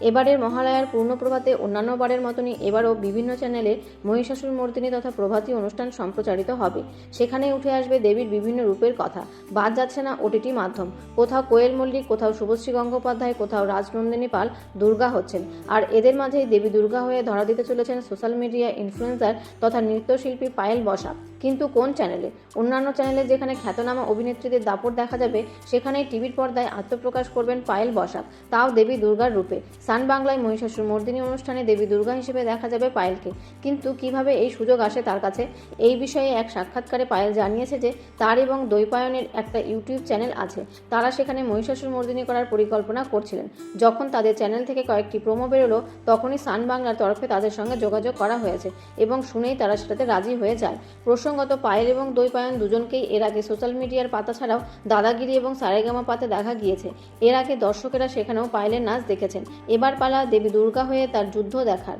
এবারের মহালয়ার পূর্ণপ্রভাতে অন্যান্য বারের মতনই এবারও বিভিন্ন চ্যানেলে মহিষাসুর মর্দিনী তথা প্রভাতী অনুষ্ঠান সম্প্রচারিত হবে। সেখানে উঠে আসবে দেবীর বিভিন্ন রূপের কথা। বাদ যাচ্ছে না ওটিটি মাধ্যম। কোথাও কোয়েল মল্লিক, কোথাও শুভশ্রী গঙ্গোপাধ্যায়, কোথাও রাজনন্দিনী পাল দুর্গা হচ্ছেন। আর এদের মাঝেই দেবী দুর্গা হয়ে ধরা দিতে চলেছেন সোশ্যাল মিডিয়া ইনফ্লুয়েন্সার তথা নৃত্যশিল্পী পায়েল বসাক। কিন্তু কোন চ্যানেলে অন্যান্য চ্যানেলে যেখানে খ্যাতনামা অভিনেত্রীদের দাপট দেখা যাবে, সেখানেই টিভির পর্দায় আত্মপ্রকাশ করবেন পায়েল বসাক। তাও দেবী দুর্গার রূপে। সান বাংলায় মহিষাসুর মর্দিনী অনুষ্ঠানে দেবী দুর্গা হিসেবে দেখা যাবে পায়েলকে। কিন্তু কীভাবে এই সুযোগ আসে তার কাছে? এই বিষয়ে এক সাক্ষাৎকারে পায়েল জানিয়েছে যে, তার এবং দৈপায়নের একটা ইউটিউব চ্যানেল আছে। তারা সেখানে মহিষাসুর মর্দিনী করার পরিকল্পনা করছিলেন। যখন তাদের চ্যানেল থেকে কয়েকটি প্রোমো বেরোলো, তখনই সান বাংলার তরফে তাদের সঙ্গে যোগাযোগ করা হয়েছে এবং শুনেই তারা সেটাতে রাজি হয়ে যায়। প্রসঙ্গত, পায়েল এবং দৈপায়ন দুজনকেই এর আগে সোশ্যাল মিডিয়ার পাতা ছাড়াও দাদাগিরি এবং সারেগামা পাতে দেখা গিয়েছে। এর আগে দর্শকেরা সেখানেও পায়েলের নাচ দেখেছেন। এবার পালা দেবী দুর্গা হয়ে তার যুদ্ধ দেখার।